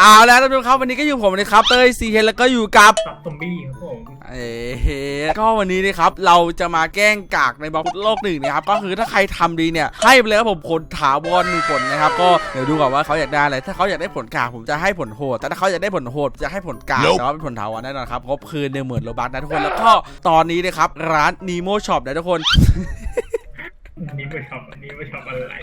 เอาแล้วท่านผู้ชมครับวันนี้ก็อยู่ผมนะครับเต้ยซีเฮแล้วก็อยู่กับซับซอมบี้ครับผมเอ๊ะก็วันนี้นะครับเราจะมาแกล้งกากในบล็อกโลกหนึ่งนะครับก็คือถ้าใครทำดีเนี่ยให้ไปเลยครับผมผลถาวรหนึ่งผลนะครับก็เดี๋ยวดูก่อนว่าเขาอยากได้อะไรถ้าเขาอยากได้ผลกากผมจะให้ผลโหดแต่ถ้าเขาอยากได้ผลโหดจะให้ผลกากแต่ว่าเป็นผลถาวรแน่นอนครับครบคืนหนึ่งหมื่นโลบัคนะทุกคนแล้วก็ตอนนี้นะครับร้านนีโมช็อปนะทุกคนอันนี้ไม่ชอบอันนี้ไม่ชอบอะไร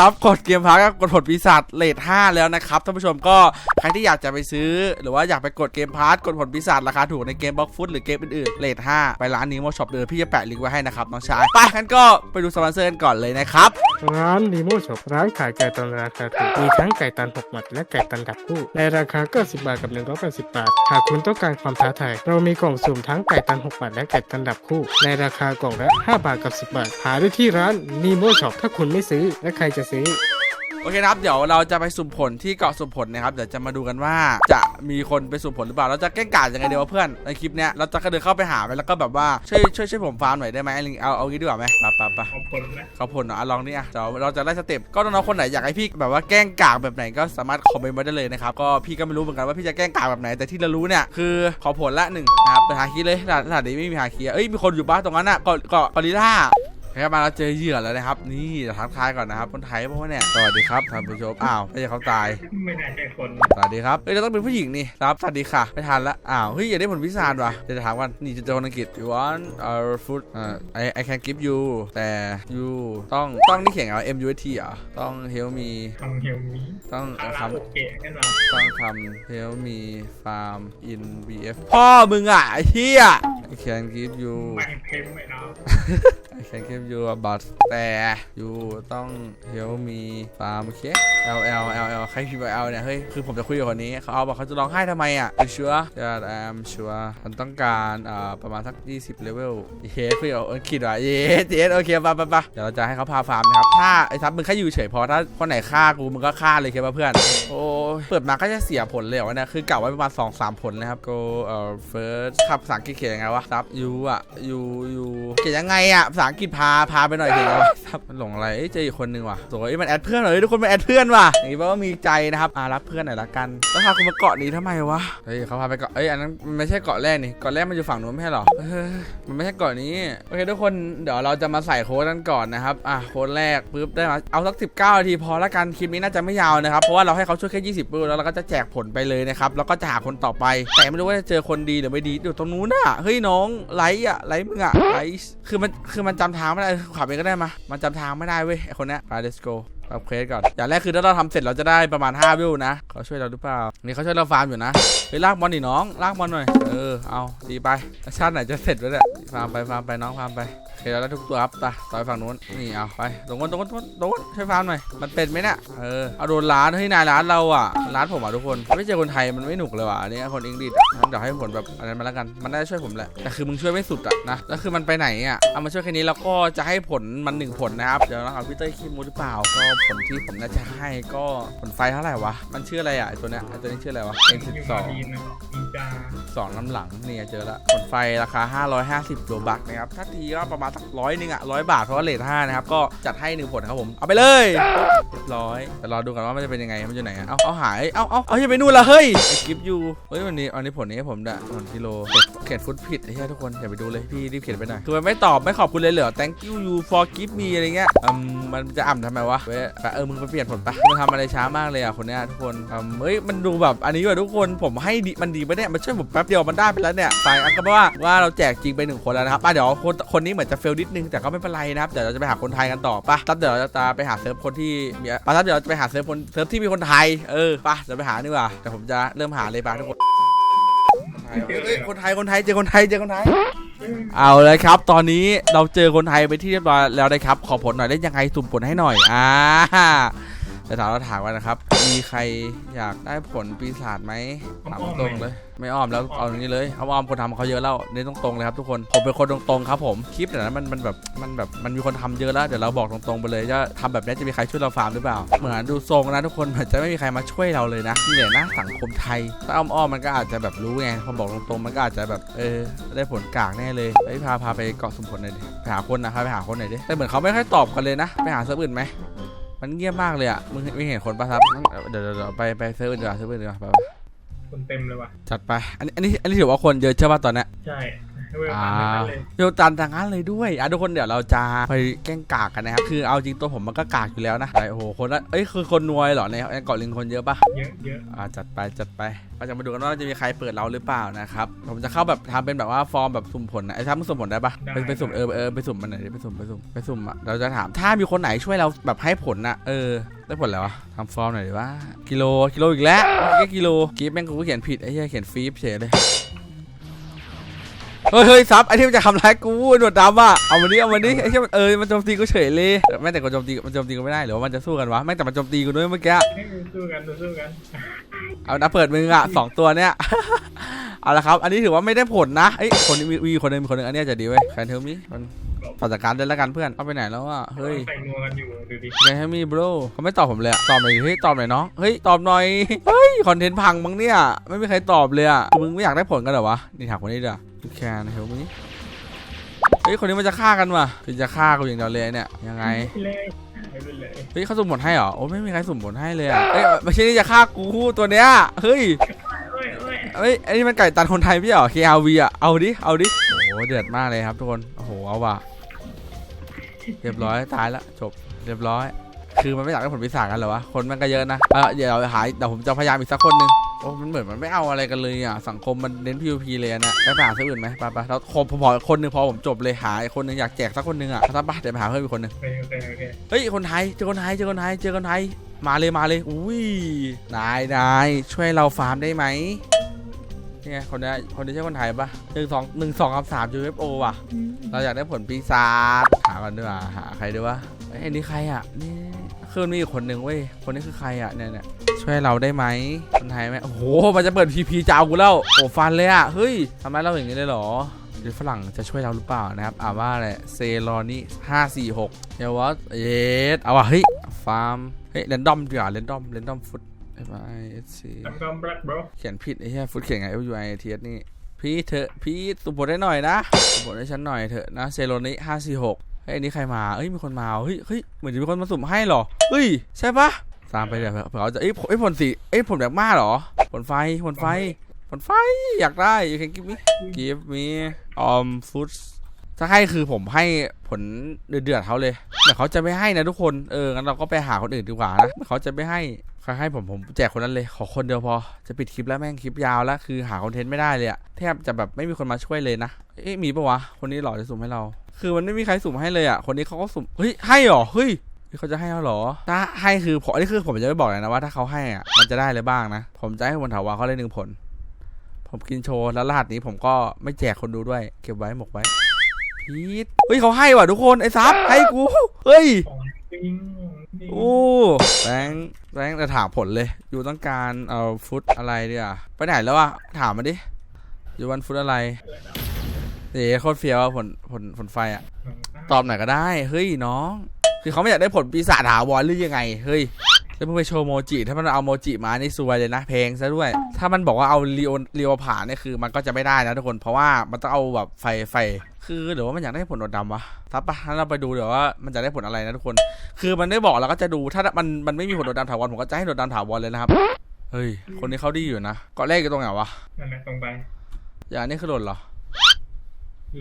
รับกดเกมพักกดผลปีศาจเลท5แล้วนะครับท่านผู้ชมก็ใครที่อยากจะไปซื้อ หรือว่าอยากไปกดเกมพาร์ทกดผลปีศาจราคาถูกในเกมบล็อกฟุตหรือเกมอื่นๆเลท5ไปร้านนี้โมช็อปเดือพี่จะแปะลิงก์ไว้ให้นะครับน้องชายไปกันก็ไปดูสปอนเซอร์กันก่อนเลยนะครับร้านดีโมช็อปร้านขายไก่ตันราคาถูกมีทั้งไก่ตัน6หมัดและไก่ตันดับคู่ในราคา90บาทกับ180บาท หากคุณต้องการความท้าทาย เรามีกล่องสุ่มทั้งไก่ตัน 6 บาท และไก่ตันดับคู่ ในราคากล่องละ 5 บาทกับ 10 บาท หาได้ที่ร้านนีโมช็อปถ้าคุณไม่ซื้อและใครจะซื้อ เคนะครับเดี๋ยวเราจะไปสุ่มผลที่เกาะสุ่มผลนะครับเดี๋ยวจะมาดูกันว่าจะมีคนไปสุ่มผลหรือเปล่าเราจะแกล้งกาดยังไงเดียวะเพื่อนในคลิปเนี้ยเราจะกระเดินเข้าไปหาไปแล้วก็แบบว่าช่วยช่วยช่วยผมฟาร์มหน่อยได้ไหมไอ้ลิงเอาเอางี้ดีกว่าไหมไปไปไปเอาผลนะเขาผลเนาะอะลองนี่อะเดี๋ยวเราจะไล่สเต็ปก็น้องๆคนไหนอยากให้พี่แบบว่าแกล้งกากแบบไหนก็สามารถคอมเมนต์มาได้เลยนะครับก็พี่ก็ไม่รู้เหมือนกันว่าพี่จะแกล้งกากแบบไหนแต่ที่เรารู้เนี่ยคือขอผลละหนึ่งนะครับไปหาคีย์เลยหลาดหลาดนี้ไม่มีหาคีย์อะเอ้ยมีคนอยู่บ้านตรงนั้นอะเกาะเกาะกอริลล่า ครับมาเราเจอเหยื่อแล้วนะครับ นี่เดี๋ยวทักทายก่อนนะครับคนไทยเพราะว่าเนี่ยสวัสดีครับท่านผู้ชมอ้าวไม่ใช่เขาตาย ไม่น่าใช่คนสวัสดีครับเอ้ยเราต้องเป็นผู้หญิงนี่ครับสวัสดีค่ะไม่ทันละอ้าวเฮ้ยอยากได้ผลพิศาจว่ะเดี๋ยวจะถามกันนี่จะเจอคนอังกฤษ you want our food อ่า I I can give you แต่ you ต้องต้องนี่เขียนเอา M U S T เหรอต้อง help me ทำเฮลมีต้องอาคราโอเกะกันเหรอำต้องคำ help me farm in BF พ่อมึงอะไอ้เหี้ย I can give you ไม่เพ็มไม่เนาะ I can give you a but แต่ you ต้อง help me farm โอเค L L L L ใครพิมพ์ว่า L เนี่ยเฮ้ยคือผมจะคุยกับคนนี้เขาเอาบอกเขาจะร้องไห้ทำไมอะ You sure that I am sure มันต้องการอ่าประมาณสัก 20เลเวลเฮ้ยคุยกับอังกฤษว่ะเย้เจ๊โอเคไปไปไปเดี๋ยวเราจะให้เขาพาฟาร์มนะครับถ้าไอ้ทับมึงแค่อยู่เฉยพอถ้าคนไหนฆ่ากูมึงก็ฆ่าเลยเคป่ะเพื่อนโอ้ยเปิดมาก็จะเสียผลเลยวะเนี่ยคือเกะไว้ประมาณ2 3ผลนะครับ go เอ่อ first ครับภาษาอังกฤษเขียนยังไงวะซับ you อะ you you เขียนยังไงอะภาษาอังกฤษพาพาไปหน่อยเขียนยังไงวะซับมันหลงอะไรเอ้ยเจออีกคนนึงว่ะโอ้ยมันแอดเพื่อนเหรอเฮ้ยทุกคนมันแอดเพื่อนว่ะอย่างนี้แปลว่ามีใจนะครับอ่ารับเพื่อนหน่อยละกันแล้วพาคุณมาเกาะนี้ทำไมวะเฮ้ยเขาพาไปเกาะเอ้ยอันนั้นมันไม่ใช่เกาะแรกนี่เกาะแรกมันอยู่ฝั่งนู้นไม่ใช่เหรอเฮ้ยมันไม่ใช่เกาะนี้โอเคทุกคนเดี๋ยวเราจะมาใส่โค้ดกันก่อนนะครับอะโค้ดแรกปุ๊บได้มาเอาสัก 19นาทีพอละกันคลิปนี้น่าจะไม่ยาวนะครับเพราะว่าเราให้เขาช่วยแค่20ปืนแล้วเราก็จะแจกผลไปเลยนะครับแล้วก็จะหาคนต่อไป แต่ไม่รู้ว่าจะเจอคนดีหรือไม่ดีอยู่ตรงนู้นน่ะเฮ้ยน้องไลท์อะไลท์มึงอะไลท์คือมันคือมันจำทางไม่ได้ขับเองก็ได้มา มันจำทางไม่ได้เว้ยไอคนเนี้ยไป let's go รับเควสก่อน อย่างแรกคือถ้าเราทำเสร็จเราจะได้ประมาณ 5 วิวนะ เขาช่วยเราหรือเปล่า นี่เขาช่วยเราฟาร์มอยู่นะเฮ้ยลากบอลดิน้อง ลากบอลหน่อย เออ เอาดีไป ชาติไหนจะเสร็จวะเนี่ย ฟาร์มไป ฟาร์มไป น้อง ฟาร์มไปโอเคเราได้ทุกตัวครับไปต่อยฝั่งนู้น นี่เอาไป ตรงนู้นตรงนู้นตรงนู้นตรงนู้นช่วยฟาร์มหน่อย มันเป็นไหมเนี่ย เออ เอาโดนร้านเฮ้ยนายร้านเราอะ ร้านผมอะทุกคน ไม่เจอคนไทยมันไม่หนุกเลยว่ะอันนี้คนอังกฤษงั้นเดี๋ยวให้ผลแบบอันนั้นมาแล้วกัน มันได้ช่วยผมแหละ แต่คือมึงช่วยไม่สุดอะนะ แล้วคือมันไปไหนอะ เอามาช่วยแค่นี้แล้วก็จะให้ผลมันหนึ่งผลนะครับ เดี๋ยวนะครับพี่เต้ยขี้มูหรือเปล่าก็ผลที่ผมน่าจะให้ก็ผลไฟเท่าไหร่วะ มันชื่ออะไรอะไอ้ตัวเนี้ยไอ้ตัวนี้ชื่ออะไรวะ N12 มารีนนะนินจาสองน้ำหลังเนี่ยเจอละผลไฟราคา 550โลบักนะครับถ้าทีก็ประมาณสักร้อยหนึงอะร้อยบาทเพราะว่าเลทห้านะครับ ก็จัดให้หนึ่งผลครับผม เอาไปเลยเรียบร้อยแต่รอดูกันว่ามันจะเป็นยังไงมันอยู่ไหนอะเอาเอาหายเอาเอาเอาอย่าไปนู่นละเฮ้ยไอคลิปอยู่เฮ้ยวันนี้อันนี้ผลนี้ให้ผมดะผลกิโลเขียนเขียนฟุตผิดไอ้เหี้ยทุกคนอย่าไปดูเลยพี่รีบเขียนไปหน่อยคือมันไม่ตอบไม่ขอบคุณเลยเหรอ thank you you for give me อะไรเงี้ยอืมมันจะอ่ำทำไมวะเว้ยแต่เออมึงไปเปลี่ยนผลปะมันทำอะไรช้ามากเลยอะคนเนี้ยทุกคนอืมเฮ้ยมันดูแบบอันนี้ว่ะทุกคนผมให้ดีมันดีไปเนี่ยมันช่วยผมแป๊บเดียวมันได้ไปแล้วเนี่ยไปอันก็ว่าว่าเราแจกจริงไปหนึ่งคนแล้วนะครับอะเดี๋ยวคนคนนี้เหมือนจะเฟลนิดนึงแต่ก็ไม่เป็นไรนะครับเดี๋ยวเราจะไปหาคนไทยกันต่อปะตับเดี๋ยวเราจะไปหาเซิร์ฟคนที่มีปะตับเดี๋ยวเราจะไปหาเซิร์ฟคนเซิร์ฟที่มีคนไทยเออปะเดี๋ยวไปหาดีกว่าแต่ผมจะเริ่มหาเลยปะทุกคนเอ้ยคนไทยคนไทยเจอคนไทยเจอคนไทย เอาเลยครับ ตอนนี้เราเจอคนไทยไปที่เรียบร้อยแล้วนะครับ ขอผลหน่อยได้ยังไงสุ่มผลให้หน่อยอ่า จะถามเราถามกันนะครับ มีใครอยากได้ผลปีศาจไหมถามตรงๆเลย ไม่อ้อมแล้วเอาอย่างนี้เลยเอาอ้อมคนทำเขาเยอะแล้วเน้นตรงๆเลยครับทุกคน ผมเป็นคนตรงๆครับผม คลิปแต่นั้นมันมันแบบมันแบบมันมีคนทำเยอะแล้วเดี๋ยวเราบอกตรงๆไปเลยจะทำแบบนี้จะมีใครช่วยเราฟาร์มหรือเปล่า เหมือนดูทรงนะทุกคนเหมือนจะไม่มีใครมาช่วยเราเลยนะนี่แหละนะสังคมไทย ถ้าอ้อมๆมันก็อาจจะแบบรู้ไงพอบอกตรงๆมันก็อาจจะแบบเออได้ผลกากแน่เลยไปพาพาไปเกาะสมผลหน่อยดิไปหาคนนะพาไปหาคนหน่อยดิแต่เหมือนเขาไม่ค่อยตอบกันเลยนะ ไปหาเซิร์ฟอื่นไหม มันเงียบมากเลยอะ มึงไม่เห็นคนปะครับ เดี๋ยวเดี๋ยวเดี๋ยวไปไปเซิร์ฟอื่นดีกว่าเซิร์ฟอื่นดีกว่าไปไปคนเต็มเลยว่ะจัดไป อันนี้อันนี้อันนี้ถือว่าคนเยอะใช่ป่ะตอนเนี้ยใช่เวล อ่าผ่านไปเลยเดี๋ยวตันทางนั้นเลยด้วยอะทุกคนเดี๋ยวเราจะไปแกล้งกากกันนะครับคือเอาจริงตัวผมมันก็กากอยู่แล้วนะแต่โอ้โหคนละเอ้ยคือคนนวยเหรอในในเกาะลิงคนเยอะปะเยอะเยอะอ่าจัดไปจัดไปเราจะมาดูกันว่าจะมีใครเปิดเราหรือเปล่านะครับผมจะเข้าแบบทำเป็นแบบว่าฟอร์มแบบสุ่มผลนะไอ้ถ้ามึงสุ่มผลได้ปะไปไปสุ่มเออเออไปสุ่มมันไหนอยดิไปสุ่มไปสุ่มไปสุ่มอะเราจะถามถ้ามีคนไหนช่วยเราแบบให้ผลนะเออได้ผลแล้ววะทำฟอร์มหน่อยดิว่ากิโลกิโลอีกแล้วแค่กิโลกีฟแม่งกูเขียนผิดไอ้เหี้ยเขียนฟีบเฉยเลย เฮ้ยเฮ้ยซับไอ้ที่มันจะทำร้ายกูหนวดดำอะเอาวันนี้เอาวันนี้ไอ้ที่มันเออมันโจมตีกูเฉยเลยแม่งแต่กูโจมตีมันโจมตีกูไม่ได้หรือว่ามันจะสู้กันวะแม่งแต่มันโจมตีกูด้วยเมื่อกี้ให้สู้กันสู้กันเอานะเปิดมืออะสองตัวเนี้ยเอาละครับ อันนี้ถือว่าไม่ได้ผลนะเอ้ยคนนี้มีมีคนหนึงมีคนหนึงอันเนี้ยจะดีเว้ยแคนเทลมีมันต่อจากการเดินแล้วกันเพื่อนเอาไปไหนแล้วอะเฮ้ยใส่นัวกันอยู่ดูดิแคนเทลมีบรเขาไม่ตอบผมเลยอะตอบหน่อยดิเฮ้ยตอบหน่อยน้องเฮ้ยตอบหน่อยเฮ้ยคอนเทนต์พังมั้งเนี่ยไม่มีใครตอบเลยอะคือมึงไม่อยากได้ผลกันเหรอวะนี่ถามคนนี้เด้อ แคนเทลมีเฮ้ย คนนี้มันจะฆ่ากันว่ะคือจะฆ่ากูอย่างเดียวเลยเนี่ย ยังไง เลยหายไปเลยเฮ้ยเขาสุ่มผลให้เหรอ โอ้ไม่มีใครสุ่มผลให้เลยอะเอ้ยไม่ใช่นี่จะฆ่ากูตัวเนี้ย เฮ้ยเอ้ยเอ้ยเอ้ยไอ้นี่มันไก่ตันคนไทยไม่ใช่เหรอ KRV อะ เอาดิ เอาดิ โอ้โห เดือดมากเลยครับทุกคน โอ้โห เอาว่ะ เรียบร้อย ตายละ จบ เรียบร้อย คือมันไม่อยากได้ผลพิศาจกันเหรอวะ คนมันก็เยอะนะ เออเดี๋ยวหายเดี๋ยวผมจะพยายามอีกสักคนหนึ่ง โอ้มันเหมือนมันไม่เอาอะไรกันเลยอะ สังคมมันเน้น PVP เลยอะนะไปหาซื้ออื่นไหมไปไปแล้วผมผมขอคนหนึ่งพอผมจบเลยหาอีกคนหนึ่งอยากแจกสักคนหนึ่งอะถ้าปะเดี๋ยวไปหาเพิ่มอีกคนหนึ่งโอเคโอเคโอเคเฮ้ยคนไทยเจอคนไทยเจอคนไทยเจอคนไทยมาเลยมาเลยอุ้ยนายนายช่วยเราฟาร์มได้ไหมนี่ไงคนนี้คนนี้ใช่คนไทยปะหนึ่งสองหนึ่งสองกับสาม UFO ว่ะ เราอยากได้ผลปีศาจหากันดีกว่าหาใครดีวะเอ้ยอันนี้ใครอะนี่คือมันมีอีกคนหนึ่งเว้ยคนนี้คือใครอะเนี่ยเนี่ย ช่วยเราได้ไหมคนไทยไหมโอ้โห มันจะเปิดพีพีจะเอากูแล้วโอ้ฟันเลยอะเฮ้ยทำไมเราอย่างนี้เลยเหรอหรือฝรั่งจะช่วยเราหรือเปล่านะครับ อ่านว่าอะไรเซรอนี่ห้าสี่หกเดี๋ยวว่าเยสเอาว่ะเฮ้ย ฟาร์ม เฮ้ยเรนดอมดีกว่าเรนดอมเรนดอมฟุต F I S C ทำกำแบล็กบรเขียนผิดไอ้เหี้ยฟุตเขียนไง F U I T S นี่ พี่เถอะ พี่สุบทได้หน่อยนะสุบทให้ฉันหน่อยเถอะนะ เซโรนี่ห้าสี่หกเฮ้ยอันนี้ใครมาเฮ้ย มีคนมา เฮ้ย เฮ้ย เหมือนจะมีคนมาสุ่มให้เหรอ เฮ้ย ใช่ปะ ตามไปเดี๋ยวเผื่อเขาจะเอ้ยผลเอ้ยผลสีเอ้ยผลแบบมาเหรอผลไฟผลไฟผลไฟอยากได้ you can give me give me um food ถ้าให้คือผมให้ผลเดือดๆเขาเลยแต่เขาจะไม่ให้นะทุกคนเอองั้นเราก็ไปหาคนอื่นดีกว่านะเขาจะไม่ให้ใครให้ผมผมแจกคนนั้นเลยขอคนเดียวพอจะปิดคลิปแล้วแม่งคลิปยาวแล้วคือหาคอนเทนต์ไม่ได้เลยอะแทบจะแบบไม่มีคนมาช่วยเลยนะเอ๊ะมีปะวะคนนี้หล่อจะสุ่มให้เรา คือมันไม่มีใครสุ่มให้เลยอะคนนี้เขาก็สุ่มเฮ้ยให้หรอเฮ้ย เฮ้ยเขาจะให้เราเหรอ ถ้าให้คือผมอันนี้คือผมจะไม่บอกเลยนะว่าถ้าเขาให้อะมันจะได้อะไรบ้างนะ ผมจะให้คนถาวรเขาได้หนึ่งผล ผมกินโชว์แล้วรหัสนี้ผมก็ไม่แจกคนดูด้วย เก็บไว้หมกไว้พีทเฮ้ยเขาให้ว่ะทุกคนไอ้ซับให้กู เฮ้ยของจริงจริงโอ้แบงค์แบงค์จะถามผลเลย อยู่ต้องการเอ่อฟุตอะไรเดียวไปไหนแล้ววะถามมาดิ อยู่วันฟุตอะไรเดี๋ยวโคตรเฟี้ยวอะผลผลผลไฟอะตอบหน่อยก็ได้ เฮ้ยน้อง คือเขาไม่อยากได้ผลปีศาจถาวรหรือยังไง เฮ้ยแล้วเพิ่งไปโชว์โมจิ ถ้ามันเอาโมจิมานี่ซวยเลยนะเพลงซะด้วย ถ้ามันบอกว่าเอาเรียวเรียวผ่านเนี่ยคือ มันก็จะไม่ได้นะทุกคน เพราะว่ามันต้องเอาแบบไฟไฟ คือหรือว่ามันอยากได้ผลดำวะถ้าปะงั้นเราไปดูเดี๋ยวว่ามันจะได้ผลอะไรนะทุกคน คือมันได้บอกเราก็จะดูถ้ามันมันไม่มีผลโดดดำถาวรผมก็จะให้โดดดำถาวรเลยนะครับ เฮ้ย คนนี้เขาดีอยู่นะเกาะแรกอยู่ตรงไหนวะนั่นแหละตรงไป อย่างนี้คือหล่นเหรอ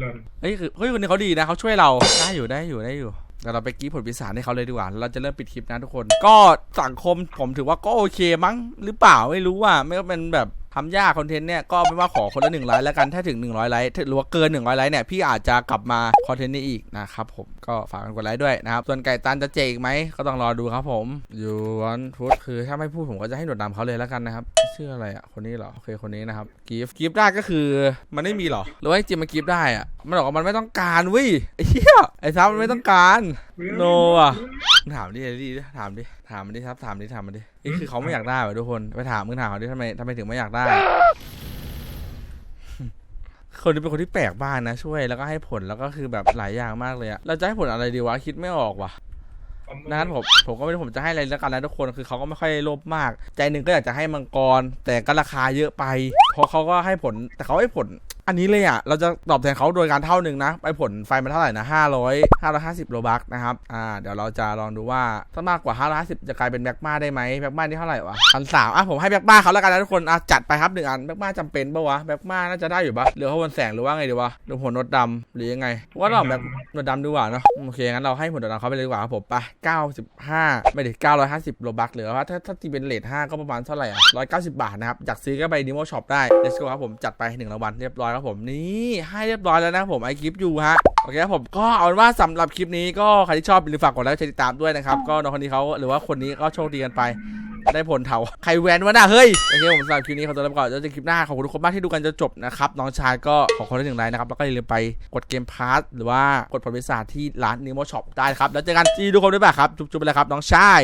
หล่นเฮ้ยคือเฮ้ยคนนี้เขาดีนะเขาช่วยเราได้อยู่ได้อยู่ได้อยู่ เดี๋ยวเราไปกี้ผลพิศาจให้เขาเลยดีกว่า เราจะเริ่มปิดคลิปนะทุกคน ก็สังคมผมถือว่าก็โอเคมั้งหรือเปล่าไม่รู้ว่าไม่ว่าเป็นแบบทำยากคอนเทนต์เนี่ยก็ไม่ว่าขอคนละหนึ่งไลค์แล้วกันถ้าถึง 100ไลค์หรือว่าเกิน 100ไลค์เนี่ยพี่อาจจะกลับมาคอนเทนต์นี้อีกนะครับผมก็ฝากกันกดไลค์ด้วยนะครับ ส่วนไก่ตันจะเจกไหมก็ต้องรอดูครับผม อยู่วันพุธคือถ้าไม่พูดผมก็จะให้หนวดดำเขาเลยแล้วกันนะครับ ชื่ออะไรอะ คนนี้เหรอ โอเค คนนี้นะครับกิฟต์กิฟต์ได้ก็คือมันไม่มีเหรอ หรือว่าจริงๆมันกิฟต์ได้อะ มันบอกว่ามันไม่ต้องการเว้ยไอ้เหี้ยไอ้ซับมันไม่ต้องการโนอะมึงถามดิดิดิถามดิถามมันดิครับถามดิถามมันดินี่คือเขาไม่อยากได้เหรอทุกคนไปถามมึงถามเขาดิทำไมทำไมถึงไม่อยากได้ คนนี้เป็นคนที่แปลกบ้านนะช่วยแล้วก็ให้ผลแล้วก็คือแบบหลายอย่างมากเลยอะเราจะให้ผลอะไรดีวะคิดไม่ออกว่ะ ดังนั้นผมผมก็ไม่รู้ผมจะให้อะไรแล้วกันนะทุกคนคือเขาก็ไม่ค่อยโลภมาก ใจหนึ่งก็อยากจะให้มังกร แต่ก็ราคาเยอะไปเพราะเขาก็ให้ผลแต่เขาให้ผล อันนี้เลยอะ เราจะตอบแทนเขาโดยการเท่าหนึ่งนะ ไปผลไฟมันเท่าไหร่นะ500 550โลบักนะครับ อ่า เดี๋ยวเราจะลองดูว่า ถ้ามากกว่า550จะกลายเป็นแบ็กมาได้ไหมแบ็กมานี่เท่าไหร่วะพันสามอะ ผมให้แบ็กมาเขาแล้วกันนะทุกคน อะ จัดไปครับหนึ่งอัน แบ็กมาจำเป็นปะวะ แบ็กมาน่าจะได้อยู่ปะเหลือเขาบนแสงหรือว่าไงดีวะหรือหัวโนดดำหรือยังไง ว่าเราแบ็กโนดดำดีกว่าเนาะ โอเค งั้นเราให้หัวโนดดำเขาไปเลยดีกว่าครับผมไป95ไม่ถึง950โลบักเหลือว่าถ้าถ้าตีเป็นเลท5ก็ประมาณเท่าไหร่อะ190บาทนะครับอยากซื้อก็ไปดิโมช็อปได้ let's go ครับผมจัดไปหนึ่งรางวัลเรียบร้อยครับผมนี่ให้เรียบร้อยแล้วนะผมไอคลิปอยู่ฮะโอเคครับผมก็เอาเป็นว่าสำหรับคลิปนี้ก็ใครที่ชอบอย่าลืมฝากกดไลค์กดติดตามด้วยนะครับก็น้องคนนี้เขาหรือว่าคนนี้ก็โชคดีกันไปได้ผลเถาใครแวนวะน่ะเฮ้ยโอเคผมสำหรับคลิปนี้ขอตัวลาไปก่อนแล้วเจอคลิปหน้าขอบคุณทุกคนมากที่ดูกันจนจบนะครับน้องชายก็ขอคนละหนึ่งไลน์นะครับแล้วก็อย่าลืมไปกดเกมพาร์ทหรือว่ากดผลพิศาจที่ร้านนิโมช็อปได้ครับแล้วเจอกันที่ทุกคนด้วยป่ะครับจุ๊บๆไปเลยครับน้องชาย